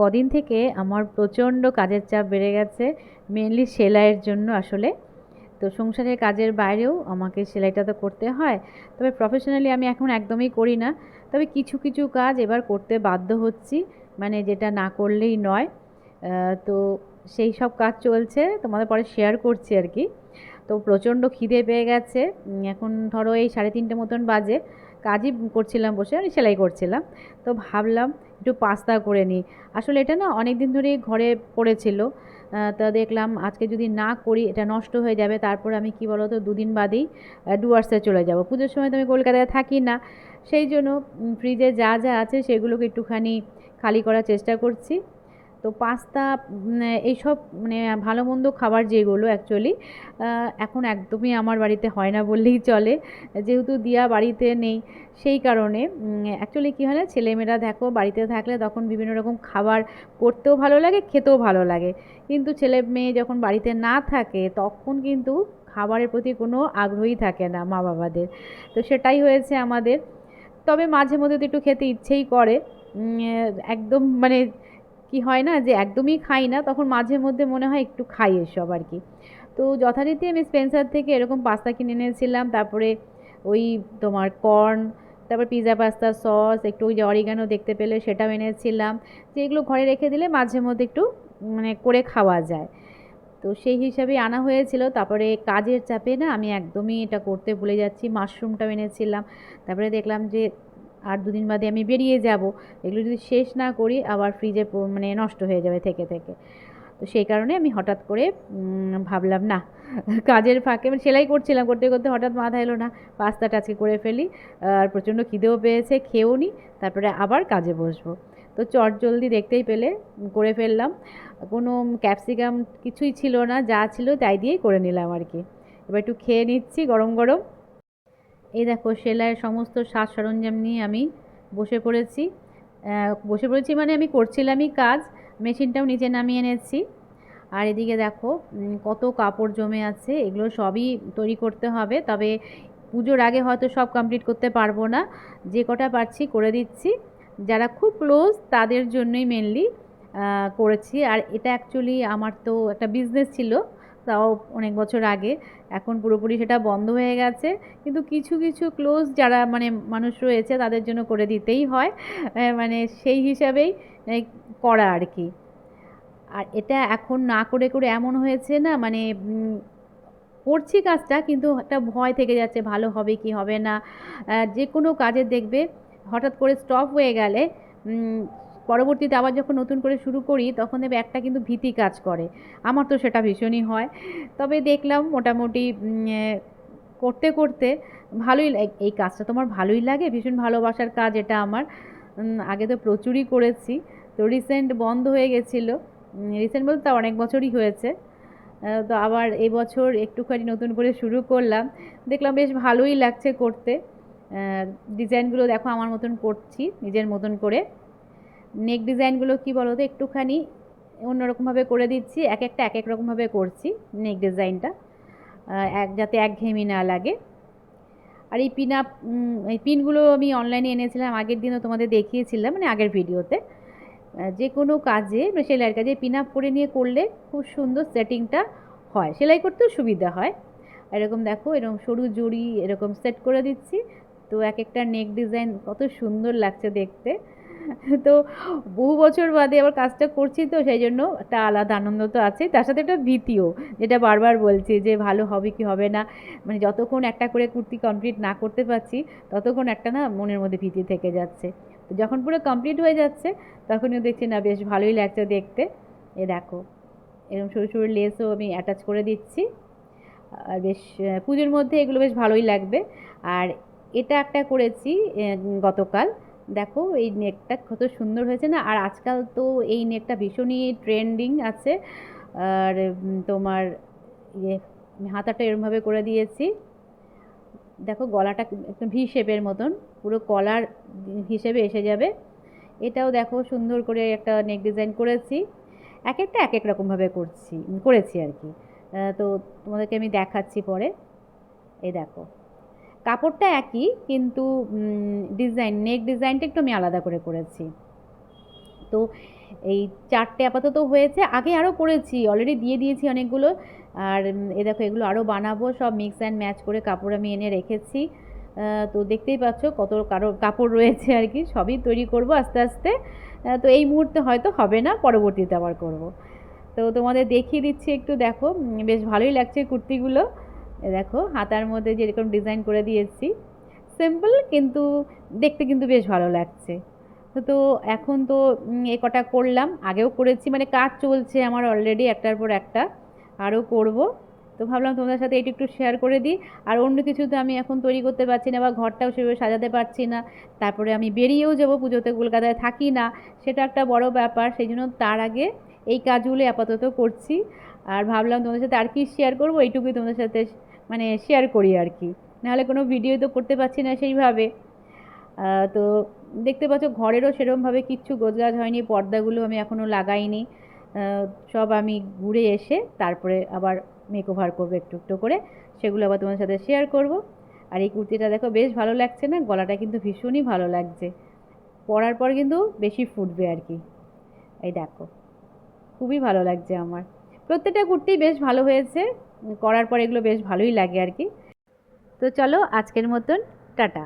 কদিন থেকে আমার প্রচণ্ড কাজের চাপ বেড়ে গেছে মেনলি সেলাইয়ের জন্য আসলে। তো সংসারের কাজের বাইরেও আমাকে সেলাইটা তো করতে হয়, তবে প্রফেশনালি আমি এখন একদমই করি না। তবে কিছু কিছু কাজ এবার করতে বাধ্য হচ্ছি মানে যেটা না করলেই নয়। তো সেই সব কাজ চলছে, তোমাদের পরে শেয়ার করছি আর কি। তো প্রচণ্ড খিদে পেয়ে গেছে। এখন ধরো এই সাড়ে তিনটে মতন বাজে। কাজই করছিলাম বসে আমি সেলাই করছিলাম। তো ভাবলাম একটু পাস্তা করে নিই। আসলে এটা না অনেক দিন ধরেই ঘরে পড়েছিল। তা দেখলাম আজকে যদি না করি এটা নষ্ট হয়ে যাবে। তারপর আমি কি বলতো, দুদিন বাদেই ডুয়ার্সে চলে যাব। পুজোর সময় তো আমি কলকাতায় থাকি না। সেই জন্য ফ্রিজে যা যা আছে সেগুলোকে একটুখানি খালি করার চেষ্টা করছি। তো পাস্তা এইসব মানে ভালো মন্দ খাবার যেগুলো অ্যাকচুয়ালি এখন একদমই আমার বাড়িতে হয় না বললেই চলে। যেহেতু দিয়া বাড়িতে নেই, সেই কারণে অ্যাকচুয়ালি কী হয় না, ছেলেমেয়েরা দেখো বাড়িতে থাকলে তখন বিভিন্ন রকম খাবার করতেও ভালো লাগে, খেতেও ভালো লাগে। কিন্তু ছেলে মেয়ে যখন বাড়িতে না থাকে, তখন কিন্তু খাবারের প্রতি কোনো আগ্রহই থাকে না মা বাবাদের তো সেটাই হয়েছে আমাদের। তবে মাঝে মধ্যে তো একটু খেতে ইচ্ছেই করে একদম মানে কি হয় না যে একদমই খাই না, তখন মাঝে মধ্যে মনে হয় একটু খাই এসব আর কি। তো যথারীতি আমি স্পেন্সার থেকে এরকম পাস্তা কিনে এনেছিলাম, তারপরে ওই তোমার কর্ন তারপর পিৎজা পাস্তা সস একটু ওই যে অরিগানো দেখতে পেলে সেটাও এনেছিলাম। যে এগুলো ঘরে রেখে দিলে মাঝে মধ্যে একটু মানে করে খাওয়া যায়। তো সেই হিসাবেই আনা হয়েছিল, তারপরে কাজের চাপে না আমি একদমই এটা করতে ভুলে যাচ্ছি মাশরুমটাও এনেছিলাম। তারপরে দেখলাম যে আর দুদিন বাদে আমি বেরিয়ে যাব। এগুলো যদি শেষ না করি, আবার ফ্রিজে মানে নষ্ট হয়ে যাবে থেকে থেকে। তো সেই কারণে আমি হঠাৎ করে ভাবলাম, না, কাজের ফাঁকে মানে সেলাই করছিলাম, করতে করতে হঠাৎ মাথা এলো না। পাস্তাটা আজকে করে ফেলি। আর প্রচণ্ড খিদেও পেয়েছে, খেয়েও নি। তারপরে আবার কাজে বসবো। তো চট জলদি দেখতেই পেলে, করে ফেললাম। কোনো ক্যাপসিকাম কিছুই ছিল না, যা ছিল তাই দিয়েই করে নিলাম আর কি। এবার একটু খেয়ে নিচ্ছি, গরম গরম। এই দেখো সেলাইয়ের সমস্ত সাজ সরঞ্জাম নিয়ে আমি বসে পড়েছি। বসে পড়েছি মানে আমি করছিলামই কাজ, মেশিনটাও নিচে নামিয়ে এনেছি। আর এদিকে দেখো কত কাপড় জমে আছে, এগুলো সবই তৈরি করতে হবে, তবে পুজোর আগে হয়তো সব কমপ্লিট করতে পারব না। যে কটা পারছি করে দিচ্ছি। যারা খুব ক্লোজ তাদের জন্যই মেনলি করেছি। আর এটা অ্যাকচুয়ালি আমার তো একটা বিজনেস ছিল। তাও অনেক বছর আগে। এখন পুরোপুরি সেটা বন্ধ হয়ে গেছে। কিন্তু কিছু কিছু ক্লোজ যারা মানে মানুষ রয়েছে, তাদের জন্য করে দিতেই হয়। মানে সেই হিসাবেই করা আর কি। আর এটা এখন না করে করে এমন হয়েছে না মানে করছি কাজটা, কিন্তু একটা ভয় থেকে যাচ্ছে, ভালো হবে কি হবে না। যে কোনো কাজে দেখবে, হঠাৎ করে স্টপ হয়ে গেলে পরবর্তীতে আবার যখন নতুন করে শুরু করি, তখন দেখবে একটা কিন্তু ভীতি কাজ করে। আমার তো সেটা ভীষণই হয়। তবে দেখলাম মোটামুটি করতে করতে ভালোই এই কাজটা তোমার ভালোই লাগে, ভীষণ ভালোবাসার কাজ এটা আমার। আগে তো প্রচুরই করেছি। তো রিসেন্ট বন্ধ হয়ে গেছিল। রিসেন্ট বলতে তা অনেক বছরই হয়েছে। তো আবার এবছর একটুখানি নতুন করে শুরু করলাম। দেখলাম বেশ ভালোই লাগছে করতে। ডিজাইনগুলো দেখো আমার মতন করছি, নিজের মতন করে। নেক ডিজাইনগুলো কি বলো তো একটুখানি অন্যরকমভাবে করে দিচ্ছি, এক একটা, এক এক রকমভাবে করছি নেক ডিজাইনটা এক, যাতে একঘেয়েমি না লাগে। আর এই পিন আপ এই পিনগুলো আমি অনলাইনে এনেছিলাম, আগের দিনও তোমাদের দেখিয়েছিলাম মানে আগের ভিডিওতে। যে কোনো কাজে মানে সেলাইয়ের কাজে পিন আপ করে নিয়ে করলে খুব সুন্দর সেটিংটা হয়। সেলাই করতেও সুবিধা হয়। এরকম দেখো, এরকম সরু জুড়ি এরকম সেট করে দিচ্ছি, তো এক একটা নেক ডিজাইন কত সুন্দর লাগছে দেখতে। তো বহু বছর বাদে আবার কাজটা করছি তো, সেই জন্য একটা আলাদা আনন্দ তো আছে। তার সাথে একটা ভীতিও, যেটা বারবার বলছি যে ভালো হবে কি হবে না। মানে যতক্ষণ একটা করে কুর্তি কমপ্লিট না করতে পারছি, ততক্ষণ একটা না মনের মধ্যে ভীতি থেকে যাচ্ছে। তো যখন পুরো কমপ্লিট হয়ে যাচ্ছে, তখনও দেখছি না, বেশ ভালোই লাগছে দেখতে। এ দেখো, এরকম সরু সরু লেসও আমি অ্যাটাচ করে দিচ্ছি। আর বেশ পুজোর মধ্যে এগুলো বেশ ভালোই লাগবে। আর এটা একটা করেছি গতকাল। দেখো এই নেকটা কত সুন্দর হয়েছে না? আর আজকাল তো এই নেকটা ভীষণই ট্রেন্ডিং আছে। আর তোমার ইয়ে হাতাটা এরমভাবে করে দিয়েছি। দেখো গলাটা ভি শেপের মতন, পুরো কলার হিসেবে এসে যাবে। এটাও দেখো সুন্দর করে একটা নেক ডিজাইন করেছি। এক একটা এক এক রকমভাবে করছি, করেছি আর কি। তো তোমাদেরকে আমি দেখাচ্ছি পরে। এই দেখো। কাপড়টা একই, কিন্তু ডিজাইন নেক ডিজাইনটা একটু আমি আলাদা করে করেছি। তো এই চারটে আপাতত হয়েছে। আগে আরও করেছি অলরেডি দিয়ে দিয়েছি অনেকগুলো। আর এ দেখো, এগুলো আরও বানাবো, সব মিক্স অ্যান্ড ম্যাচ করে কাপড় আমি এনে রেখেছি। তো দেখতেই পাচ্ছ কত কারও কাপড় রয়েছে আর কি, সবই তৈরি করব আস্তে আস্তে। তো এই মুহূর্তে হয়তো হবে না, পরবর্তীতে আবার করব। তো তোমাদের দেখিয়ে দিচ্ছি একটু দেখো বেশ ভালোই লাগছে কুর্তিগুলো। দেখো, হাতার মধ্যে যেরকম ডিজাইন করে দিয়েছি। সিম্পল কিন্তু দেখতে কিন্তু বেশ ভালো লাগছে। তো এখন তো এ কটা করলাম। আগেও করেছি মানে কাজ চলছে আমার অলরেডি একটার পর একটা। আরও করব। তো ভাবলাম তোমাদের সাথে এইটু একটু শেয়ার করে দিই। আর অন্য কিছু তো আমি এখন তৈরি করতে পারছি না বা ঘরটাও সেভাবে সাজাতে পারছি না। তারপরে আমি বেরিয়েও যাব, পুজোতে কলকাতায় থাকি না। সেটা একটা বড় ব্যাপার, সেই জন্য তার আগে এই কাজগুলো আপাতত করছি। আর ভাবলাম তোমাদের সাথে আর কি শেয়ার করব, এইটুকুই তোমাদের সাথে মানে শেয়ার করি আর কি নাহলে কোনো ভিডিও তো করতে পারছি না সেইভাবে। তো দেখতে পাচ্ছ ঘরেরও সেরকমভাবে কিচ্ছু গোছগাছ হয়নি, পর্দাগুলো আমি এখনও লাগাইনি। সব আমি ঘুরে এসে তারপরে আবার মেকওভার করব একটু একটু করে। সেগুলো আবার তোমার সাথে শেয়ার করব। আর এই কুর্তিটা দেখো বেশ ভালো লাগছে না? গলাটা কিন্তু ভীষণই ভালো লাগছে। পরার পর কিন্তু বেশি ফুটবে আর কি এই দেখো, খুবই ভালো লাগছে আমার। প্রত্যেকটা কুর্তি বেশ ভালো হয়েছে। করার পর এগুলো বেশ ভালোই লাগে আর কি। তো চলো আজকের মতন, টাটা।